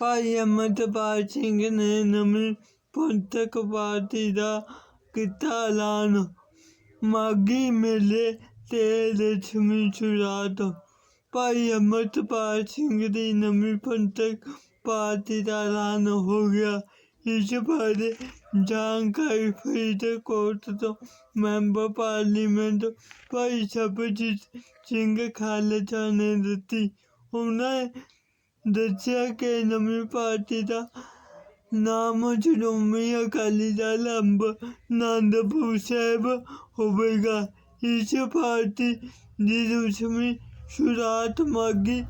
ਭਾਈ ਅਮਰਪਾਲ ਸਿੰਘ ਨੇ ਨਵੀਂ ਪੰਥਕ ਪਾਰਟੀ ਦਾ ਕੀਤਾ ਐਲਾਨ। ਮਾਘੀ ਮੇਲੇ ਤੇ ਰਸਮੀ ਸ਼ੁਰੂਆਤ। ਭਾਈ ਅਮਰਪਾਲ ਸਿੰਘ ਦੀ ਨਵੀਂ ਪੰਥਕ ਪਾਰਟੀ ਦਾ ਐਲਾਨ ਹੋ ਗਿਆ। ਇਸ ਬਾਰੇ ਜਾਣਕਾਰੀ ਫਰੀਦਕੋਟ ਤੋਂ ਮੈਂਬਰ ਪਾਰਲੀਮੈਂਟ ਭਾਈ ਸਰਬਜੀਤ ਸਿੰਘ ਖਾਲਸਾ ਨੇ ਦਿੱਤੀ। ਉਹਨਾਂ ਦੱਸਿਆ ਕਿ ਨਵੀਂ ਪਾਰਟੀ ਦਾ ਨਾਮ ਸ਼੍ਰੋਮਣੀ ਅਕਾਲੀ ਦਲ ਅੰਬ ਆਨੰਦਪੁਰ ਸਾਹਿਬ ਹੋਵੇਗਾ। ਇਸ ਪਾਰਟੀ ਦੀ ਰਸਮੀ ਸ਼ੁਰੂਆਤ ਮਾਘੀ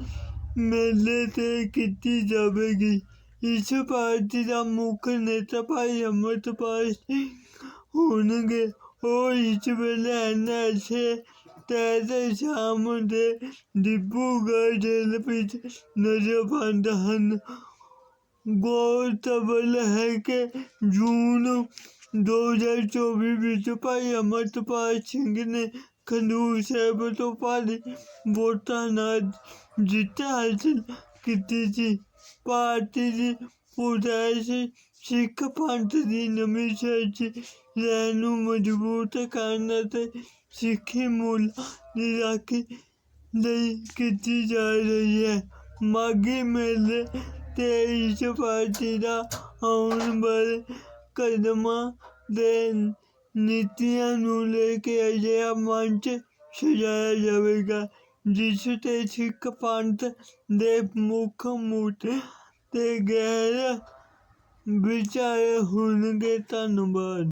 ਮੇਲੇ ਤੇ ਕੀਤੀ ਜਾਵੇਗੀ। ਇਸ ਪਾਰਟੀ ਦਾ ਮੁੱਖ ਨੇਤਾ ਭਾਈ ਅਮਰਪਾਲ ਸਿੰਘ ਹੋਣਗੇ। ਉਹ ਇਸ ਵੇਲੇ ਐਨਐਸਏ ਤਹਿਤ ਸ਼ਾਮ ਦੇ ਡਿਬਰੂਗੜ੍ਹ ਜੇਲ੍ਹ ਵਿੱਚ ਨਜ਼ਰਬੰਦ ਹਨ ਗੌਰਤੰਬ ਹੈ ਕਿ ਜੂਨ 2024 ਵਿੱਚ ਭਾਈ ਅਮਰਪਾਲ ਸਿੰਘ ਨੇ ਖਡੂਰ ਸਾਹਿਬ ਤੋਂ ਭਾਰੀ ਵੋਟਾਂ ਨਾਲ ਜਿੱਤ ਹਾਸਲ ਕੀਤੀ ਸੀ ਪਾਰਟੀ ਦੀ ਉਦੈਸ਼ ਸਿੱਖ ਪੰਥ ਦੀ ਨਵੀਂ ਸੱਚ ਲੈਣ ਨੂੰ ਮਜ਼ਬੂਤ ਕਰਨ ਅਤੇ ਸਿੱਖੀ ਮੁੱਲ ਦੀ ਰਾਖੀ ਲਈ ਕੀਤੀ ਜਾ ਰਹੀ ਹੈ। ਮਾਘੀ ਮੇਲੇ ਤੇ ਇਸ ਪਾਰਟੀ ਦਾ ਆਉਣ ਵਾਲੇ ਕਦਮਾਂ ਦੇ ਨੀਤੀਆਂ ਨੂੰ ਲੈ ਕੇ ਅਜਿਹਾ ਮੰਚ ਸਜਾਇਆ ਜਾਵੇਗਾ, ਜਿਸ ਤੇ ਸਿੱਖ ਪੰਥ ਦੇ ਮੁੱਖ ਮੁੱਦੇ ਤੇ ਗੈਰ ਵਿਚਾਰੇ ਹੋਣਗੇ ਧੰਨਵਾਦ।